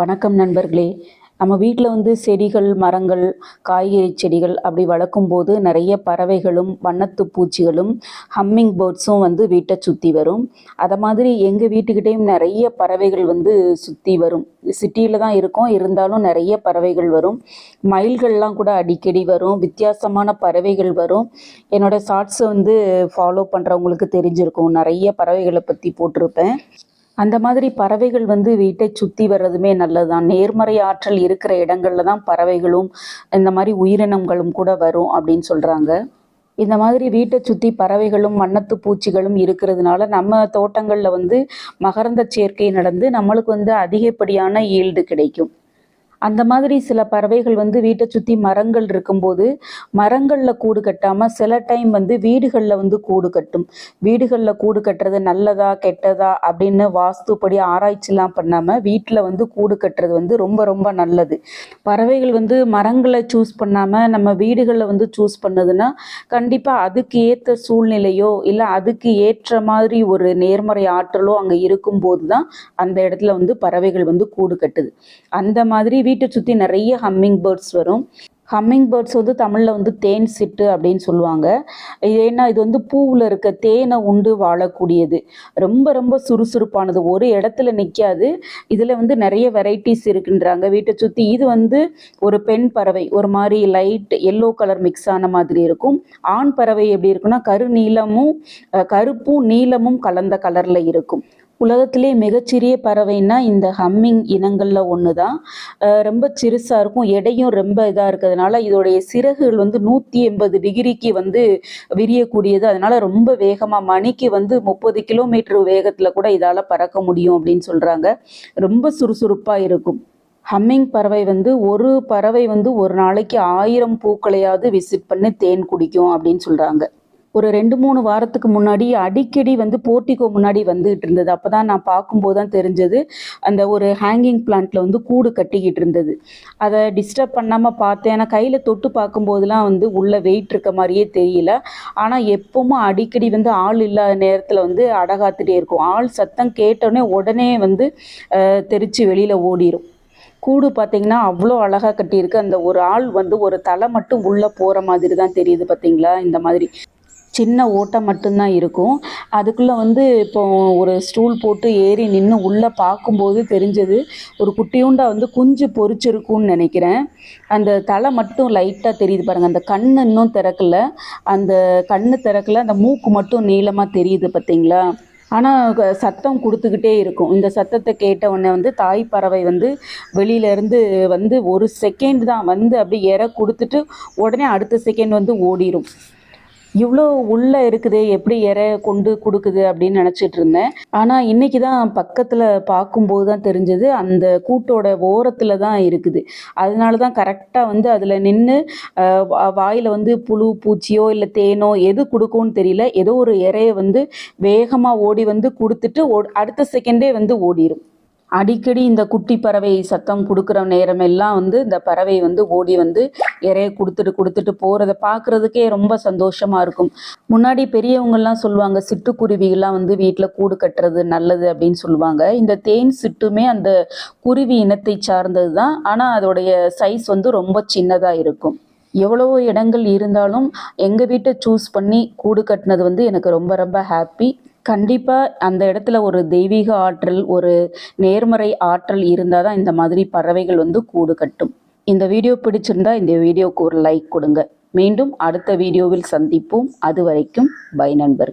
வணக்கம் நண்பர்களே. நம்ம வீட்டில் வந்து செடிகள் மரங்கள் காய்கறி செடிகள் அப்படி வளர்க்கும்போது நிறைய பறவைகளும் வண்ணத்து பூச்சிகளும் ஹம்மிங் பேர்ட்ஸும் வந்து வீட்டை சுற்றி வரும். அதை மாதிரி எங்கள் வீட்டுக்கிட்டேயும் நிறைய பறவைகள் வந்து சுற்றி வரும். சிட்டியில் தான் இருக்கோம். இருந்தாலும் நிறைய பறவைகள் வரும். மயில்கள்லாம் கூட அடிக்கடி வரும். வித்தியாசமான பறவைகள் வரும். என்னோடய ஷார்ட்ஸை வந்து ஃபாலோ பண்ணுறவங்களுக்கு தெரிஞ்சிருக்கும். நிறைய பறவைகளை பற்றி போட்டிருப்பேன். அந்த மாதிரி பறவைகள் வந்து வீட்டை சுற்றி வர்றதுமே நல்லதுதான். நேர்மறை ஆற்றல் இருக்கிற இடங்கள்ல தான் பறவைகளும் இந்த மாதிரி உயிரினங்களும் கூட வரும் அப்படின்னு சொல்கிறாங்க இந்த மாதிரி வீட்டை சுற்றி பறவைகளும் வண்ணத்து பூச்சிகளும் இருக்கிறதுனால நம்ம தோட்டங்களில் வந்து மகரந்த சேர்க்கை நடந்து நம்மளுக்கு வந்து அதிகப்படியான ஈல்டு கிடைக்கும். அந்த மாதிரி சில பறவைகள் வந்து வீட்டை சுற்றி மரங்கள் இருக்கும்போது மரங்களில் கூடு கட்டாமல் சில டைம் வந்து வீடுகளில் வந்து கூடு கட்டும். வீடுகளில் கூடு கட்டுறது நல்லதா கெட்டதா அப்படின்னு வாஸ்துப்படி ஆராய்ச்சிலாம் பண்ணாமல் வீட்டில் வந்து கூடு கட்டுறது வந்து ரொம்ப ரொம்ப நல்லது. பறவைகள் வந்து மரங்களை சூஸ் பண்ணாமல் நம்ம வீடுகளில் வந்து சூஸ் பண்ணதுன்னா கண்டிப்பாக அதுக்கு ஏற்ற சூழ்நிலையோ இல்லை அதுக்கு ஏற்ற மாதிரி ஒரு நேர்மறை ஆற்றலோ அங்கே இருக்கும்போது தான் அந்த இடத்துல வந்து பறவைகள் வந்து கூடு கட்டுது. அந்த மாதிரி வீட்டை சுற்றி நிறைய ஹம்மிங் பேர்ட்ஸ் வரும். ஹம்மிங் பேர்ட்ஸ் வந்து தமிழில் வந்து தேன் சிட்டு அப்படின்னு சொல்லுவாங்க. ஏன்னா இது வந்து பூவில் இருக்க தேனை உண்டு வாழக்கூடியது. ரொம்ப ரொம்ப சுறுசுறுப்பானது. ஒரு இடத்துல நிற்காது இதில் வந்து நிறைய வெரைட்டிஸ் இருக்குன்றாங்க. வீட்டை சுற்றி இது வந்து ஒரு பெண் பறவை. ஒரு மாதிரி லைட் எல்லோ கலர் மிக்ஸ் ஆன மாதிரி இருக்கும். ஆண் பறவை எப்படி இருக்குன்னா கரு நீளமும் கருப்பும் நீலமும் கலந்த கலரில் இருக்கும். உலகத்திலே மிகச்சிறிய பறவைன்னா இந்த ஹம்மிங் இனங்களில் ஒன்று தான் ரொம்ப சிறுசாக இருக்கும். எடையும் ரொம்ப இதாக இருக்கிறதுனால இதோடைய சிறகுகள் வந்து நூற்றி எண்பது டிகிரிக்கு வந்து விரியக்கூடியது. அதனால ரொம்ப வேகமாக மணிக்கு வந்து முப்பது கிலோமீட்டர் வேகத்தில் கூட இதால் பறக்க முடியும் அப்படின்னு சொல்கிறாங்க ரொம்ப சுறுசுறுப்பாக இருக்கும். ஹம்மிங் பறவை வந்து ஒரு பறவை வந்து ஒரு நாளைக்கு ஆயிரம் பூக்களையாவது விசிட் பண்ணி தேன் குடிக்கும் அப்படின்னு சொல்கிறாங்க ஒரு ரெண்டு மூணு வாரத்துக்கு முன்னாடி அடிக்கடி வந்து போர்ட்டிகோ முன்னாடி வந்துகிட்டு இருந்தது. அப்போ தான் நான் பார்க்கும்போது தான் தெரிஞ்சது. அந்த ஒரு ஹேங்கிங் பிளான்ட்டில் வந்து கூடு கட்டிக்கிட்டு இருந்தது. அதை டிஸ்டர்ப் பண்ணாமல் பார்த்தேன். ஆனால் கையில் தொட்டு பார்க்கும்போதெல்லாம் வந்து உள்ளே வெயிட் இருக்க மாதிரியே தெரியல. ஆனால் எப்போவுமே அடிக்கடி வந்து ஆள் இல்லாத நேரத்தில் வந்து அடகாத்துட்டே இருக்கும். ஆள் சத்தம் கேட்டோடனே உடனே வந்து தெரிச்சு வெளியில் ஓடிரும். கூடு பார்த்தீங்கன்னா அவ்வளோ அழகாக கட்டியிருக்கு. அந்த ஒரு ஆள் வந்து ஒரு தலை மட்டும் உள்ளே போகிற மாதிரி தான் தெரியுது பார்த்தீங்களா? இந்த மாதிரி. சின்ன ஓட்டை மட்டும்தான் இருக்கும். அதுக்குள்ளே வந்து இப்போ ஒரு ஸ்டூல் போட்டு ஏறி நின்று உள்ளே பார்க்கும்போது தெரிஞ்சது ஒரு குட்டியூண்டா வந்து குஞ்சு பொரிச்சிருக்கும்னு நினைக்கிறேன். அந்த தலை மட்டும் லைட்டாக தெரியுது பாருங்கள் அந்த கண் இன்னும் திறக்கல. அந்த கண்ணு திறக்கல. அந்த மூக்கு மட்டும் நீளமாக தெரியுது பார்த்தீங்களா ஆனால் சத்தம் கொடுத்துக்கிட்டே இருக்கும். இந்த சத்தத்தை கேட்ட உடனே வந்து தாய் பறவை வந்து வெளியிலேருந்து வந்து ஒரு செகண்ட் தான் வந்து அப்படியே இற கொடுத்துட்டு உடனே அடுத்த செகண்ட் வந்து ஓடிரும். இவ்வளோ உள்ளே இருக்குது எப்படி இற கொண்டு கொடுக்குது அப்படின்னு நினச்சிட்டு இருந்தேன். ஆனால் இன்றைக்கி தான் பக்கத்தில் பார்க்கும்போது தான் தெரிஞ்சது அந்த கூட்டோட ஓரத்தில் தான் இருக்குது. அதனால தான் கரெக்டாக வந்து அதில் நின்று வாயில் வந்து புழு பூச்சியோ இல்லை தேனோ எது கொடுக்கும்னு தெரியல. ஏதோ ஒரு இறையை வந்து வேகமாக ஓடி வந்து கொடுத்துட்டு ஓ அடுத்த செகண்டே வந்து ஓடிரும். அடிக்கடி இந்த குட்டி பறவை சத்தம் கொடுக்குற நேரமெல்லாம் வந்து இந்த பறவை வந்து ஓடி வந்து இறைய கொடுத்துட்டு கொடுத்துட்டு போகிறத பார்க்குறதுக்கே ரொம்ப சந்தோஷமாக இருக்கும். முன்னாடி பெரியவங்கள்லாம் சொல்லுவாங்க சிட்டுக்குருவிகள்லாம் வந்து வீட்டில் கூடு கட்டுறது நல்லது அப்படின்னு சொல்லுவாங்க. இந்த தேன் சிட்டுமே அந்த குருவி இனத்தை சார்ந்தது தான் ஆனால் அதோடைய சைஸ் வந்து ரொம்ப சின்னதாக இருக்கும். எவ்வளவோ இடங்கள் இருந்தாலும் எங்கள் வீட்டை சூஸ் பண்ணி கூடு கட்டினது வந்து எனக்கு ரொம்ப ரொம்ப ஹாப்பி கண்டிப்பாக அந்த இடத்துல ஒரு தெய்வீக ஆற்றல் ஒரு நேர்மறை ஆற்றல் இருந்தால் தான் இந்த மாதிரி பறவைகள் வந்து கூடு கட்டும். இந்த வீடியோ பிடிச்சிருந்தா இந்த வீடியோவுக்கு ஒரு லைக் கொடுங்க. மீண்டும் அடுத்த வீடியோவில் சந்திப்போம். அது வரைக்கும் பை நண்பர்